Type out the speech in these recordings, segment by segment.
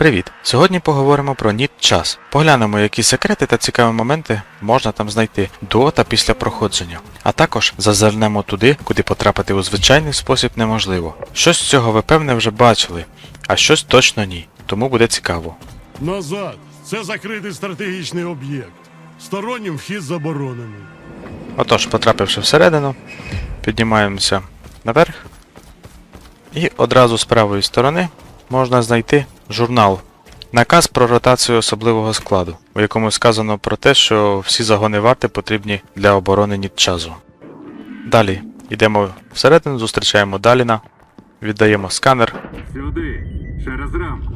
Привіт! Сьогодні поговоримо про ніт час. Поглянемо, які секрети та цікаві моменти можна там знайти до та після проходження. А також зазирнемо туди, куди потрапити у звичайний спосіб неможливо. Щось з цього ви певне вже бачили, а щось точно ні. Тому буде цікаво. Назад. Це закритий стратегічний об'єкт. Стороннім вхід заборонений. Отож, потрапивши всередину, піднімаємося наверх. І одразу з правої сторони можна знайти журнал. Наказ про ротацію особливого складу, у якому сказано про те, що всі загони варти потрібні для оборони Нітчазу. Далі йдемо всередину, зустрічаємо Даліна, віддаємо сканер. Сюди, через рамку.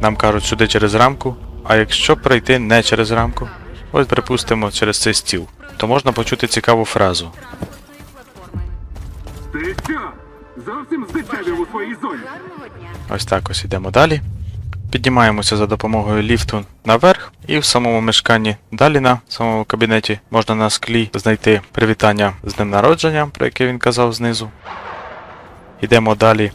Нам кажуть сюди через рамку. А якщо пройти не через рамку, ось припустимо через цей стіл, то можна почути цікаву фразу. Зовсім здичавів у своїй зоні. Ось так ось йдемо далі. Піднімаємося за допомогою ліфту наверх, і в самому мешканні Даліна, в самому кабінеті, можна на склі знайти привітання з днем народження, про яке він казав знизу. Йдемо далі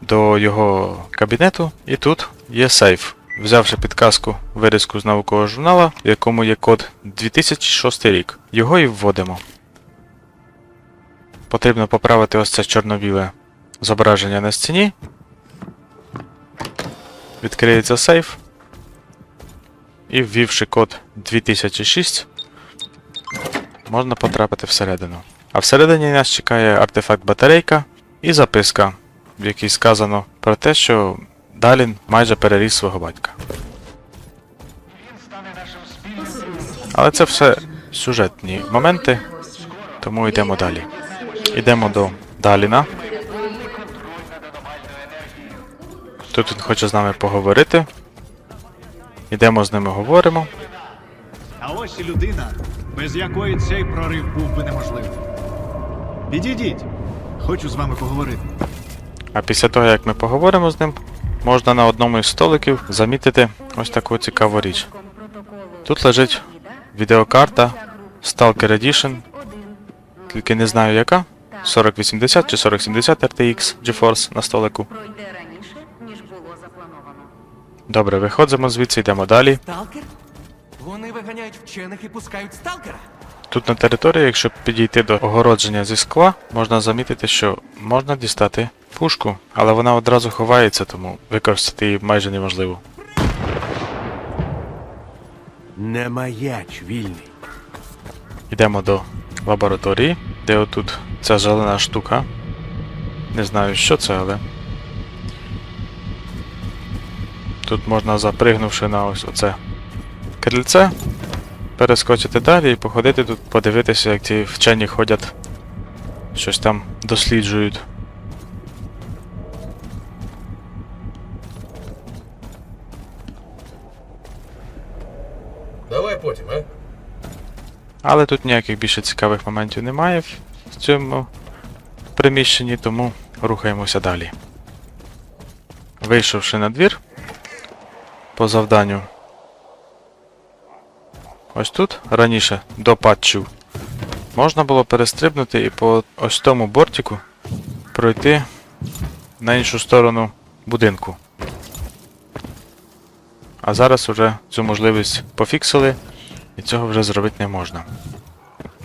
до його кабінету, і тут є сейф. Взявши підказку вирізку з наукового журнала, в якому є код 2006 рік. Його і вводимо. Потрібно поправити ось це чорно-біле зображення на стіні, Відкриється сейф. І ввівши код 2006, можна потрапити всередину. А всередині нас чекає артефакт батарейка і записка, в якій сказано про те, що Далін майже переріс свого батька. Але це все сюжетні моменти, тому йдемо далі. Йдемо до Даліна. Тут він хоче з нами поговорити. Йдемо з ними говоримо. А ось і людина, без якої цей прорив був би неможливий. Підійдіть, хочу з вами поговорити. А після того, як ми поговоримо з ним, можна на одному із столиків замітити ось таку цікаву річ. Тут лежить відеокарта Stalker Edition, тільки не знаю яка. 4080 чи 4070 RTX GeForce на столику. пройде раніше, ніж було заплановано. Добре, виходимо звідси, йдемо далі. Сталкер? Вони виганяють вчених і пускають сталкера? Тут на території, якщо підійти до огородження зі скла, можна замітити, що можна дістати пушку, але вона одразу ховається, тому використати її майже неможливо. Не маяч вільний. Йдемо до лабораторії, де отут ця зелена штука. Не знаю, що це, але. Тут можна, запригнувши на ось оце крильце, перескочити далі і походити тут, подивитися, як ці вчені ходять, щось там досліджують. Давай потім, а? Але тут ніяких більше цікавих моментів немає в в цьому приміщенні, тому рухаємося далі. Вийшовши на двір по завданню. Ось тут раніше до патчів можна було перестрибнути і по ось тому бортику пройти на іншу сторону будинку. А зараз уже цю можливість пофіксили і цього вже зробити не можна.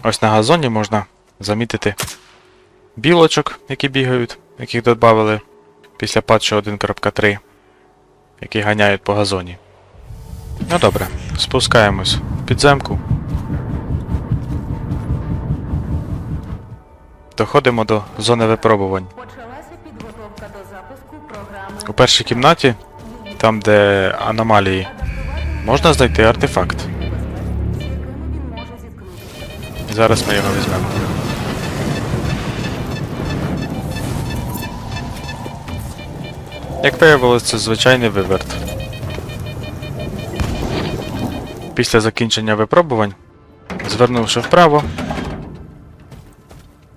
Ось на газоні можна замітити білочок, які бігають, яких додали після патчу 1.3, які ганяють по газоні. Ну добре, спускаємось в підземку. Доходимо до зони випробувань. У першій кімнаті, там де аномалії, можна знайти артефакт. зараз ми його візьмемо. Як виявилось, це звичайний виверт. Після закінчення випробувань, звернувши вправо,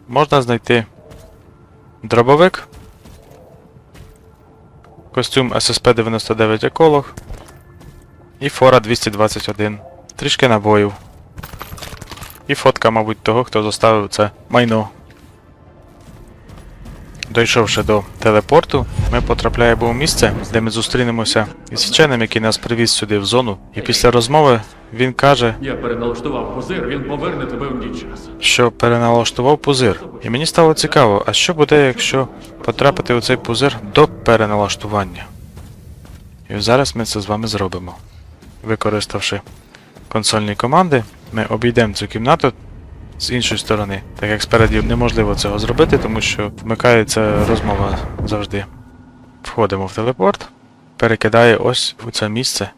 можна знайти дробовик, костюм SSP-99 еколог і Фора 221, трішки набоїв. І фотка, мабуть, того, хто заставив це майно. Дійшовши до телепорту, ми потрапляємо у місце, де ми зустрінемося із вченим, який нас привіз сюди в зону. І після розмови він каже, Я переналаштував позир, він поверне тебе в ніч час. що переналаштував пузир. І мені стало цікаво, а що буде, якщо потрапити у цей пузир до переналаштування? І зараз ми це з вами зробимо. Використавши консольні команди, ми обійдемо цю кімнату з іншої сторони, так як спереді неможливо цього зробити, тому що вмикається розмова завжди. Входимо в телепорт, перекидає ось у це місце,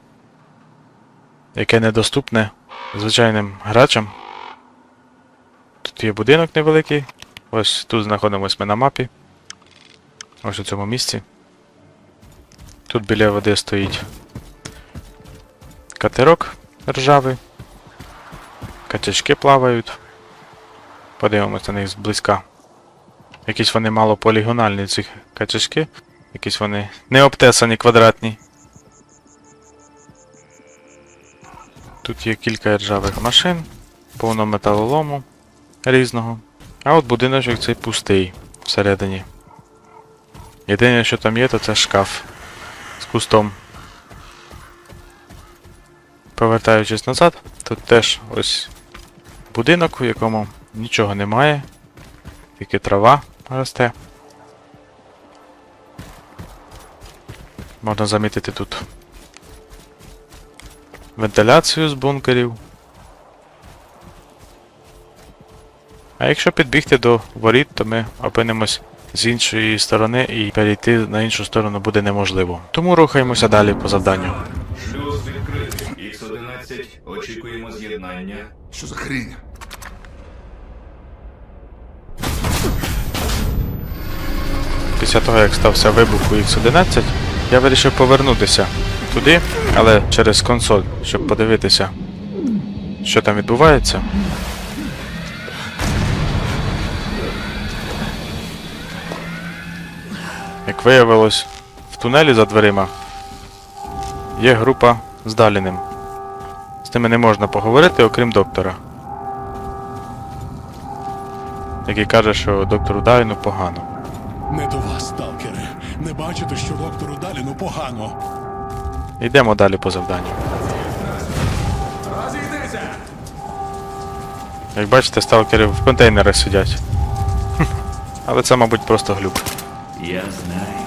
яке недоступне звичайним грачам. Тут є будинок невеликий. Ось тут знаходимось ми на мапі. Ось у цьому місці. Тут біля води стоїть катерок ржавий. Качачки плавають. Подивимося на них зблизька. Якісь вони мало полігональні ці качачки. Якісь вони не обтесані квадратні. Тут є кілька ржавих машин, повно металолому різного. А от будиночок цей пустий всередині. Єдине, що там є, то це шкаф з кустом. Повертаючись назад, тут теж ось будинок, у якому нічого немає, тільки трава росте. Можна замітити тут вентиляцію з бункерів. А якщо підбігти до воріт, то ми опинимось з іншої сторони і перейти на іншу сторону буде неможливо. Тому рухаємося далі по завданню. Шлюз відкритий. Х-11. Очікуємо з'єднання. Що за хрінь? Після того, як стався вибух у X11, я вирішив повернутися туди, але через консоль, щоб подивитися, що там відбувається. Як виявилось, в тунелі за дверима є група з Даліним. З ними не можна поговорити, окрім доктора. Який каже, що доктору Даліну погано. Не до вас, сталкери. Не бачите, що доктору Даліну погано. Йдемо далі по завданню. Як бачите, сталкери в контейнерах сидять. Але це, мабуть, просто глюк. Я знаю.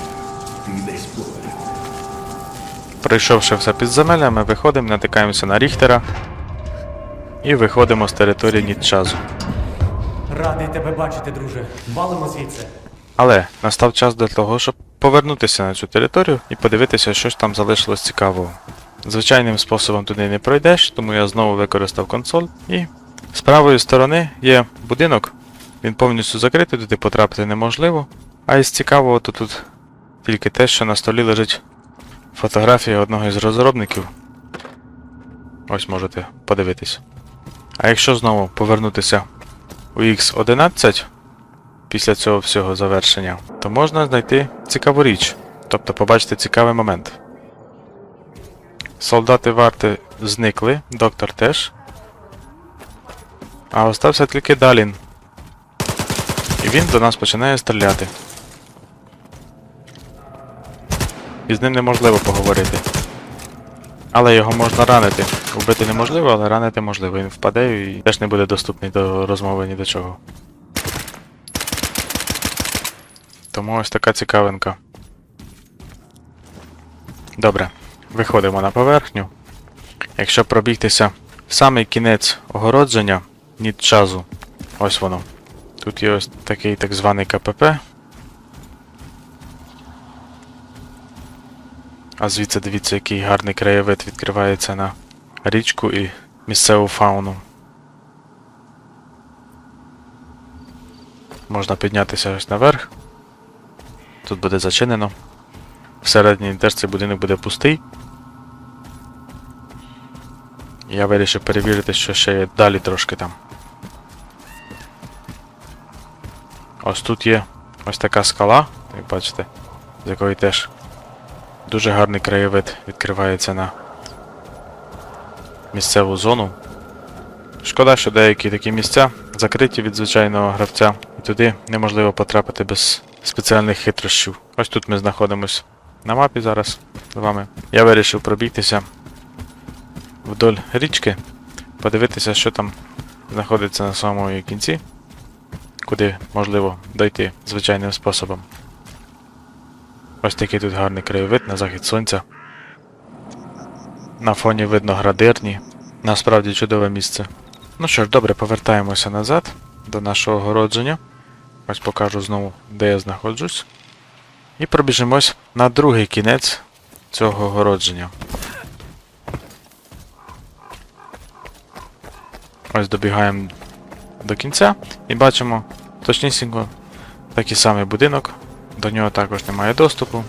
Ти десь поряд. Пройшовши все підземелля, ми виходимо, натикаємося на Ріхтера і виходимо з території Нітчазу. Радий тебе бачити, друже. Валимо звідси. Але настав час для того, щоб повернутися на цю територію і подивитися, що ж там залишилось цікавого. Звичайним способом туди не пройдеш, тому я знову використав консоль і з правої сторони є будинок. Він повністю закритий, туди потрапити неможливо. А із цікавого то тут тільки те, що на столі лежить фотографія одного із розробників. Ось можете подивитись. А якщо знову повернутися у X11 після цього всього завершення, то можна знайти цікаву річ, тобто побачити цікавий момент. Солдати варти зникли, доктор теж. А остався тільки Далін. І він до нас починає стріляти. І з ним неможливо поговорити. Але його можна ранити. Убити неможливо, але ранити можливо. Він впаде і теж не буде доступний до розмови ні до чого. Тому ось така цікавинка. Добре, виходимо на поверхню. Якщо пробігтися в самий кінець огородження Нітчазу, ось воно. Тут є ось такий так званий КПП. А звідси дивіться, який гарний краєвид відкривається на річку і місцеву фауну. Можна піднятися ось наверх. Тут буде зачинено. Всередині теж цей будинок буде пустий. Я вирішив перевірити, що ще є далі трошки там. Ось тут є ось така скала, як бачите, з якої теж дуже гарний краєвид відкривається на місцеву зону. Шкода, що деякі такі місця закриті від звичайного гравця, і туди неможливо потрапити без спеціальних хитрощів. Ось тут ми знаходимось на мапі зараз з вами. Я вирішив пробігтися вдоль річки, подивитися, що там знаходиться на самому кінці, куди можливо дойти звичайним способом. Ось такий тут гарний краєвид на захід сонця. На фоні видно градирні. Насправді чудове місце. Ну що ж, добре, повертаємося назад до нашого огородження. Ось покажу знову, де я знаходжусь. І пробіжимось на другий кінець цього огородження. Ось добігаємо до кінця і бачимо точнісінько такий самий будинок. До нього також немає доступу.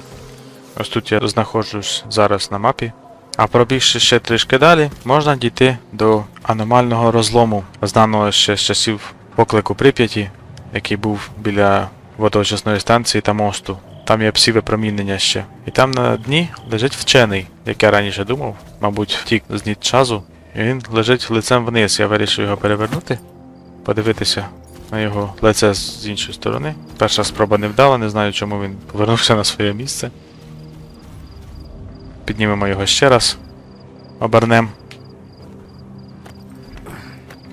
Ось тут я знаходжусь зараз на мапі. А пробігши ще трішки далі, можна дійти до аномального розлому, знаного ще з часів поклику Прип'яті, який був біля водоочисної станції та мосту. Там є псі випромінення ще. І там на дні лежить вчений, як я раніше думав, мабуть, втік з Нітчазу. І він лежить лицем вниз. Я вирішив його перевернути, подивитися на його лице з іншої сторони. Перша спроба не вдала, не знаю, чому він повернувся на своє місце. Піднімемо його ще раз. Обернем.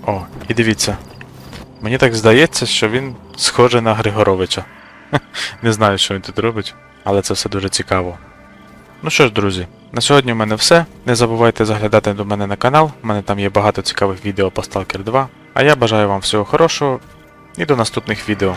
О, і дивіться. Мені так здається, що він схожий на Григоровича. Не знаю, що він тут робить, але це все дуже цікаво. Ну що ж, друзі, на сьогодні в мене все. Не забувайте заглядати до мене на канал, в мене там є багато цікавих відео по Stalker 2. А я бажаю вам всього хорошого і до наступних відео.